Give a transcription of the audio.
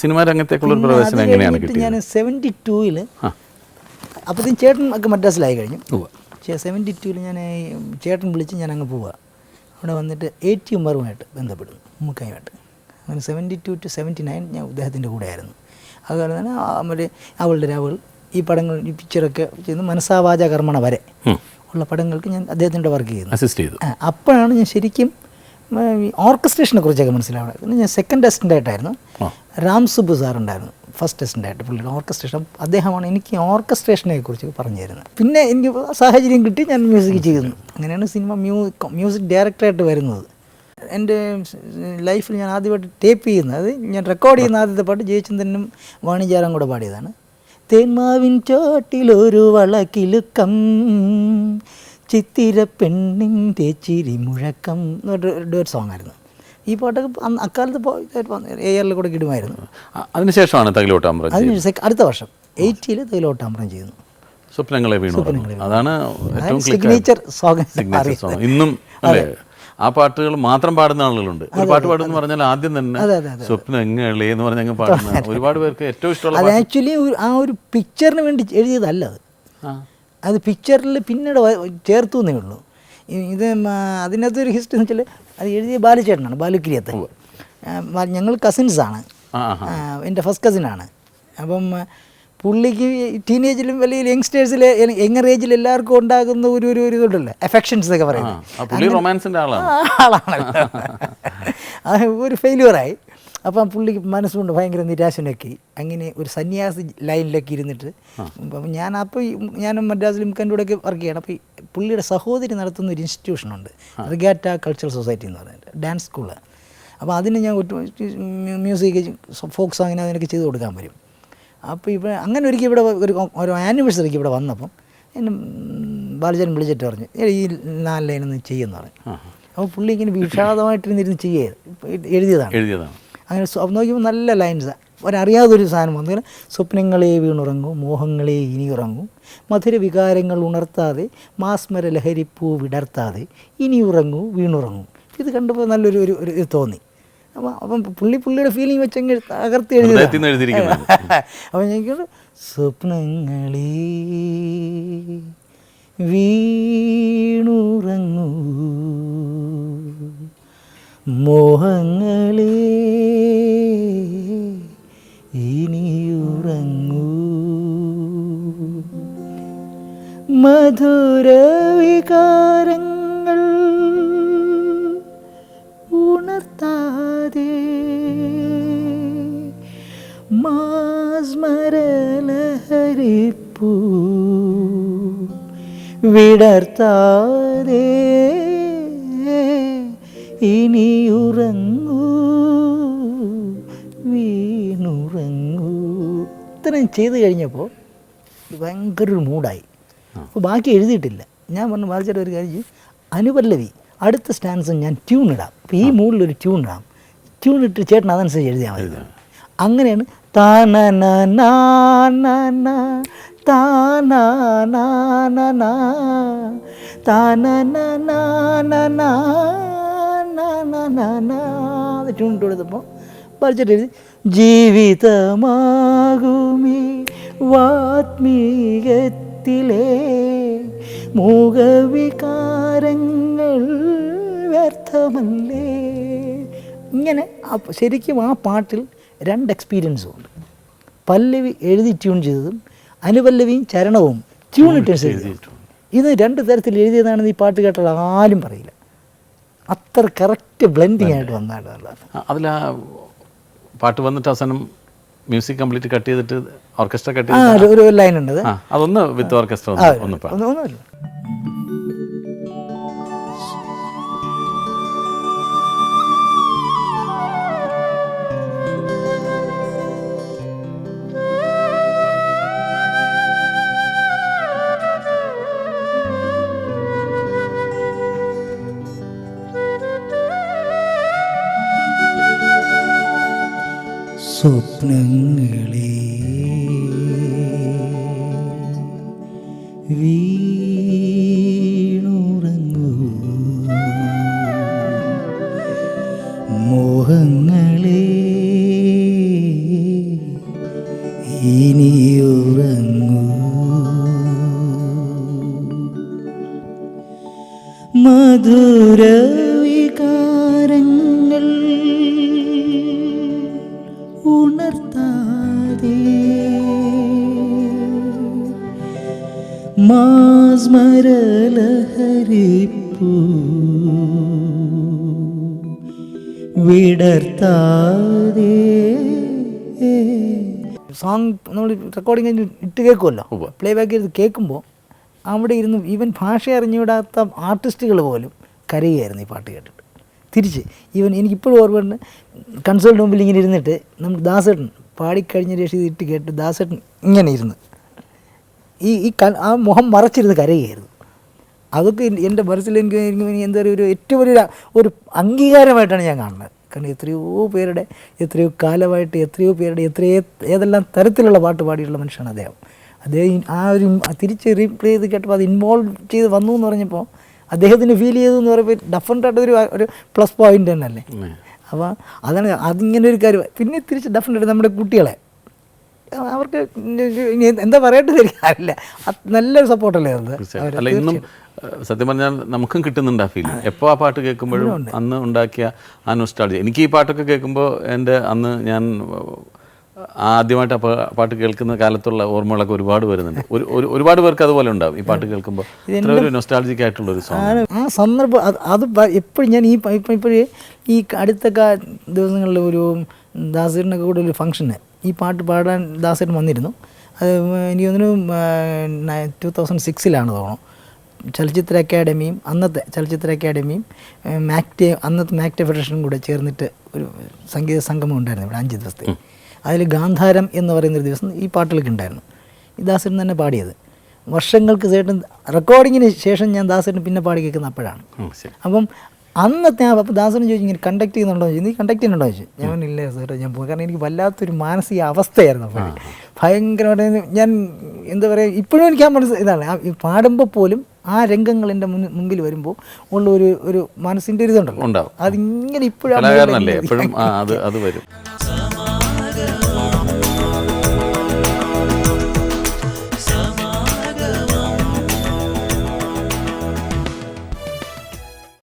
Cinema രംഗത്തേക്കുള്ള ഒരു പ്രവേശനം എങ്ങനെയാണ് ഞാൻ കിട്ടിയത്? സെവന്റി ടൂവിൽ ആ. അപ്പോഴത്തേക്കും ചേട്ടൻ ഒക്കെ മദ്രാസിലായി കഴിഞ്ഞു. സെവന്റി ടൂവിൽ ഞാൻ ചേട്ടൻ വിളിച്ച് ഞാൻ അങ്ങ് പോവുക അവിടെ വന്നിട്ട് എയ്റ്റി ഉമ്മറുമായിട്ട് ബന്ധപ്പെടുന്നു ഉമ്മക്കായുമായിട്ട്. അങ്ങനെ seventy two to seventy nine ഞാൻ അദ്ദേഹത്തിന്റെ കൂടെയായിരുന്നു. അതുപോലെ തന്നെ മറ്റേ അവളുടെ രാവുകൾ ഈ പടങ്ങൾ ഈ പിക്ചറൊക്കെ ചെയ്യുന്ന മനസ്സാവാച കർമ്മണ വരെ ഉള്ള പടങ്ങൾക്ക് ഞാൻ അദ്ദേഹത്തിന്റെ വർക്ക് ചെയ്യുന്നു. അസിസ്റ്റ് ചെയ്തു. അപ്പോഴാണ് ഞാൻ ശരിക്കും ഓർക്കസ്ട്രേഷനെ കുറിച്ചൊക്കെ മനസ്സിലാവുന്നത്. ഞാൻ സെക്കൻഡ് അസിസ്റ്റന്റ് ആയിട്ടായിരുന്നു. രാം സുബ് സാറുണ്ടായിരുന്നു ഫസ്റ്റ് ടെസ്റ്റിന്റെ ആയിട്ട് പുള്ളിയുടെ ഓർക്കസ്ട്രേഷൻ. അദ്ദേഹമാണ് എനിക്ക് ഓർക്കസ്ട്രേഷനെ കുറിച്ച് പറഞ്ഞു തരുന്നത് പിന്നെ എനിക്ക് സാഹചര്യം കിട്ടി ഞാൻ മ്യൂസിക് ചെയ്യുന്നു അങ്ങനെയാണ് സിനിമ മ്യൂ മ്യൂസിക് ഡയറക്ടറായിട്ട് വരുന്നത്. എന്റെ ലൈഫിൽ ഞാൻ ആദ്യമായിട്ട് ടേപ്പ് ചെയ്യുന്നത് ഞാൻ റെക്കോർഡ് ചെയ്യുന്ന ആദ്യത്തെ പാട്ട് ജയചന്ദ്രനും വാണിജ്യാരം കൂടെ പാടിയതാണ്. തേന്മാവിൻ ചോട്ടിലൊരു വളക്കിലുക്കം ചിത്തിര പെണ്ണിന്റെ ചിരി മുഴക്കം എന്ന് പറഞ്ഞിട്ട് ഒരു സോങ് ആയിരുന്നു. ഈ പാട്ടൊക്കെ അന്ന് അക്കാലത്ത് എ ആറിൽ കൂടെ കിടുമായിരുന്നു. അതിനുശേഷമാണ് തകിലോട്ടാമ്പ്രം അതിന് അടുത്ത വർഷം എയ്റ്റിയിൽ തകിലോട്ടാമ്പ്രം ചെയ്യുന്നു സ്വപ്നങ്ങളെ വീണു അതാണ് ഏറ്റവും സിഗ്നേച്ചർ സോങ് ഇന്നും അല്ലേ? ആ പാട്ടുകൾ മാത്രം പാടുന്ന ആളുകളുണ്ട്. ഒരു പാട്ട് പാടുന്ന പറഞ്ഞാൽ ആദ്യം തന്നെ സ്വപ്നങ്ങളെ എന്ന് പറഞ്ഞ അങ്ങ് പാടുന്ന ഒരുപാട് പേർക്ക് ഏറ്റവും ഇഷ്ടമുള്ള അത് ആക്ച്വലി ആ ഒരു പിക്ചറിന് വേണ്ടി എഴുതിയതല്ല അത്. അത് പിക്ചറിൽ പിന്നീട് ചേർത്തു എന്നേ ഉള്ളൂ. ഇത് അതിനകത്തൊരു ഹിസ്റ്ററി എന്ന് വെച്ചാൽ അത് എഴുതിയ ബാലുചേട്ടനാണ് ബാലുക്കിരിയത്ത്. ഞങ്ങൾ കസിൻസാണ് എന്റെ ഫസ്റ്റ് കസിനാണ് അപ്പം പുള്ളിക്ക് ടീനേജിലും വലിയ യങ്സ്റ്റേഴ്സിൽ യങ്ങർ ഏജിൽ എല്ലാവർക്കും ഉണ്ടാകുന്ന ഒരു ഒരു ഒരു ഇതുണ്ടല്ലോ എഫക്ഷൻസ് ഒക്കെ പറയുന്നത്. ആളാണല്ലോ ഒരു ഫെയിലുവറായി അപ്പം പുള്ളിക്ക് മനസ്സുകൊണ്ട് ഭയങ്കര നിരാശനൊക്കെ. അങ്ങനെ ഒരു സന്യാസി ലൈനിലൊക്കെ ഇരുന്നിട്ട് അപ്പം ഞാൻ അപ്പോൾ ഞാനും മദ്രാസിൽ മുക്കന്റെ കൂടെയൊക്കെ വർക്ക് ചെയ്യണം. അപ്പോൾ ഈ പുള്ളിയുടെ സഹോദരി നടത്തുന്ന ഒരു ഇൻസ്റ്റിറ്റ്യൂഷനുണ്ട് റിഗാറ്റ കൾച്ചറൽ സൊസൈറ്റി എന്ന് പറയുന്നത്. ഡാൻസ് സ്കൂൾ അപ്പോൾ അതിന് ഞാൻ മ്യൂസിക് ഫോക്ക് സോങ്ങിന് അതിനൊക്കെ ചെയ്ത് കൊടുക്കാൻ വരും. അപ്പോൾ ഇവിടെ അങ്ങനെ ഒരിക്കൽ ഇവിടെ ഒരു ഒരു ആനിവേഴ്സറിക്ക് ഇവിടെ വന്നപ്പം എന്നെ ബാലചരൻ വിളിച്ചിട്ട് പറഞ്ഞു "എടീ, ഈ നാല് ലൈനൊന്ന് ചെയ്യുമെന്ന് പറഞ്ഞു. അപ്പോൾ പുള്ളി ഇങ്ങനെ വിഷാദമായിട്ടിരുന്നിരുന്ന് ചെയ്യേ എഴുതിയതാണ്. എഴുതിയതാണ്. അങ്ങനെ സ്വപ്നം നോക്കിയപ്പോൾ നല്ല ലൈൻസാണ് ഒരറിയാതൊരു സാധനം വന്നു. സ്വപ്നങ്ങളെ വീണുറങ്ങും മോഹങ്ങളെ ഇനി ഉറങ്ങും മധുര വികാരങ്ങൾ ഉണർത്താതെ മാസ്മര ലഹരിപ്പൂ വിടർത്താതെ ഇനി ഉറങ്ങും വീണുറങ്ങും. ഇത് കണ്ടപ്പോൾ നല്ലൊരു ഒരു ഒരു തോന്നി. അപ്പം അപ്പം പുള്ളി പുള്ളിയുടെ ഫീലിംഗ് വെച്ചങ്ങ് അകർത്തി എഴുതി. അപ്പം ഞങ്ങൾക്ക് സ്വപ്നങ്ങളെ വീണുറങ്ങൂ മോഹങ്ങളെ ഇനിയുറങ്ങൂ മധുര വികാരങ്ങൾ ഉണർത്താതെ മാസ്മരലഹരിപ്പൂ വിടർത്താതെ ഇനിയുറങ്ങൂ വീണുറങ്ങൂ ഇത്രയും ചെയ്ത് കഴിഞ്ഞപ്പോൾ ഭയങ്കര ഒരു മൂഡായി അപ്പോൾ ബാക്കി എഴുതിയിട്ടില്ല ഞാൻ പറഞ്ഞു ബാധിച്ചിട്ട് ഒരു കാര്യം. അനുപല്ലവി അടുത്ത സ്റ്റാൻസും ഞാൻ ട്യൂൺ ഇടാം അപ്പോൾ ഈ മൂഡിലൊരു ട്യൂൺ ഇടാം ട്യൂൺ ഇട്ട് ചേട്ടൻ അതനുസരിച്ച് എഴുതിയാൽ മതി. അങ്ങനെയാണ് നാനന താനന നാനന ട്യൂൺ ഇട്ട് കൊടുത്തപ്പോൾ പഠിച്ചിട്ട് എഴുതി ജീവിതമാകുമീ വാത്മീകത്തിലെ മൂകവികാരങ്ങൾ വ്യർത്ഥമല്ലേ? ഇങ്ങനെ ശരിക്കും ആ പാട്ടിൽ രണ്ട് എക്സ്പീരിയൻസും ഉണ്ട്. പല്ലവി എഴുതി ട്യൂൺ ചെയ്തതും അനുപല്ലവിയും ചരണവും ട്യൂൺ ഇട്ട് എഴുതിയിട്ടുണ്ട്. ഇത് രണ്ട് തരത്തിൽ എഴുതിയതാണെന്ന് ഈ പാട്ട് കേട്ടാൽ ആരും പറയില്ല. അത്ര കറക്റ്റ് ബ്ലെൻഡിങ് ആയിട്ട് വന്നാണ് അതിൽ ആ പാട്ട് വന്നിട്ട് അവസാനം മ്യൂസിക് കംപ്ലീറ്റ് കട്ട് ചെയ്തിട്ട് ഓർക്കസ്ട്ര കട്ട് ചെയ്ത് ഒരു- ലൈൻ ഉണ്ട് അതൊന്ന് വിത്ത് ഓർക്കസ്ട്ര ഒന്നും- ഒന്നുമില്ല. സ്വപ്നങ്ങളെ വീണുറങ്ങൂ ഇനിയുറങ്ങൂ മധുര മാസ്മരലഹരിപ്പൂ. വിടർത്താതെ. സോങ് നമ്മൾ റെക്കോർഡിങ് കഴിഞ്ഞ് ഇട്ട് കേൾക്കുമല്ലോ. പ്ലേ ബാക്ക് ചെയ്ത് കേൾക്കുമ്പോൾ അവിടെ ഇരുന്ന് ഈവൻ ഭാഷ അറിഞ്ഞുവിടാത്ത ആർട്ടിസ്റ്റുകൾ പോലും കരയുകയായിരുന്നു ഈ പാട്ട് കേട്ടിട്ട്. തിരിച്ച് ഈവൻ എനിക്കിപ്പോഴും ഓർമ്മയുണ്ട് കൺസോളിന്റെ മുമ്പിൽ ഇങ്ങനെ ഇരുന്നിട്ട് നമ്മൾ ദാസേട്ടൻ പാടിക്കഴിഞ്ഞ രക്ഷ ഇട്ട് കേട്ട് ദാസേട്ടൻ ഇങ്ങനെ ഇരുന്ന് ഈ ഈ ക ആ മുഖം മറച്ചിരുന്ന് കരയായിരുന്നു. അതൊക്കെ എന്റെ മനസ്സിൽ എനിക്ക് എനിക്ക് എന്താ പറയുക ഒരു ഏറ്റവും വലിയൊരു ഒരു അംഗീകാരമായിട്ടാണ് ഞാൻ കാണുന്നത്. കാരണം എത്രയോ പേരുടെ എത്രയോ കാലമായിട്ട് എത്രയോ പേരുടെ എത്രയോ ഏതെല്ലാം തരത്തിലുള്ള പാട്ട് പാടിയുള്ള മനുഷ്യനാണ് അദ്ദേഹം. അദ്ദേഹം ആ ഒരു തിരിച്ച് റീപ്ലേ ചെയ്ത് കേട്ടപ്പോൾ അത് ഇൻവോൾവ് ചെയ്ത് വന്നു എന്ന് പറഞ്ഞപ്പോൾ അദ്ദേഹത്തിന് ഫീൽ ചെയ്തു എന്ന് പറയുമ്പോൾ ഡെഫിനറ്റായിട്ട് ഒരു ഒരു പ്ലസ് പോയിന്റ് തന്നെയല്ലേ? അപ്പോൾ അതാണ് അതിങ്ങനെ ഒരു കാര്യം. പിന്നെ തിരിച്ച് ഡെഫിനറ്റായിട്ട് നമ്മുടെ കുട്ടികളെ. അവർക്ക് എന്താ പറയേണ്ടത് അറിയില്ല. നല്ലൊരു സപ്പോർട്ടല്ലേ അത്? അല്ല ഇന്നും സത്യം പറഞ്ഞാൽ നമുക്കും കിട്ടുന്നുണ്ട് ആ ഫീലിംഗ് എപ്പോൾ ആ പാട്ട് കേൾക്കുമ്പോഴും അന്ന് ഉണ്ടാക്കിയ ആ നൊസ്റ്റാളജി എനിക്ക് ഈ പാട്ടൊക്കെ കേൾക്കുമ്പോൾ എന്റെ അന്ന് ഞാൻ ആദ്യമായിട്ട് ആ പാട്ട് കേൾക്കുന്ന കാലത്തുള്ള ഓർമ്മകളൊക്കെ ഒരുപാട് വരുന്നുണ്ട്. ഒരു ഒരു- ഒരുപാട് പേർക്ക് അതുപോലെ ഉണ്ടാവും ഈ പാട്ട് കേൾക്കുമ്പോൾ ഒരു നൊസ്റ്റാളജിക് ആയിട്ടുള്ള ഒരു സോങ് ആ സന്ദർഭം അത് അത് എപ്പോഴും ഞാൻ ഈ ഇപ്പം ഇപ്പോഴേ ഈ അടുത്ത ദിവസങ്ങളിൽ ഒരു ദാസീറിനൊക്കെ കൂടെ ഒരു ഫംഗ്ഷന് ഈ പാട്ട് പാടാൻ ദാസേട്ടൻ വന്നിരുന്നു. അത് എനിക്ക് തോന്നുന്നു ടു തൗസൻഡ് സിക്സിലാണ് തോന്നുന്നു. ചലച്ചിത്ര അക്കാഡമിയും അന്നത്തെ ചലച്ചിത്ര അക്കാഡമിയും മാക്ടേ അന്നത്തെ മാക്ടേ ഫെഡറേഷനും കൂടെ ചേർന്നിട്ട് ഒരു സംഗീത സംഗമം ഉണ്ടായിരുന്നു ഇവിടെ അഞ്ച് ദിവസത്തെ അതിൽ ഗാന്ധാരം എന്ന് പറയുന്നൊരു ദിവസം ഈ പാട്ടുകളൊക്കെ ഉണ്ടായിരുന്നു. ഈ ദാസേട്ടൻ തന്നെ പാടിയത്. വർഷങ്ങൾക്ക് ശേഷം റെക്കോർഡിങ്ങിന് ശേഷം ഞാൻ ദാസേട്ടൻ പിന്നെ പാടി കേൾക്കുന്ന അപ്പോഴാണ്. അപ്പം അന്നത്തെ ആ അപ്പം ദാസന് ചോദിച്ചു ഇങ്ങനെ കണ്ടക്ട് ചെയ്യുന്നുണ്ടോ? ചോദിച്ചു നീ കണ്ടക്ട് ചെയ്യുന്നുണ്ടോ? ചോദിച്ചു. ഞാൻ ഇല്ല സാറേ ഞാൻ പോയി. കാരണം എനിക്ക് വല്ലാത്തൊരു മാനസിക അവസ്ഥയായിരുന്നു അപ്പോൾ ഭയങ്കരമായിട്ട് ഞാൻ എന്താ പറയുക ഇപ്പോഴും എനിക്ക് ആ മനസ്സ് ഇതാണ്. പാടുമ്പോൾ പോലും ആ രംഗങ്ങൾ എന്റെ മുന്നിൽ മുമ്പിൽ വരുമ്പോൾ ഉള്ള ഒരു ഒരു മനസ്സിന്റെ ഒരു ഇതുണ്ടല്ലോ. അതിങ്ങനെ ഇപ്പോഴും അത് അത് വരും.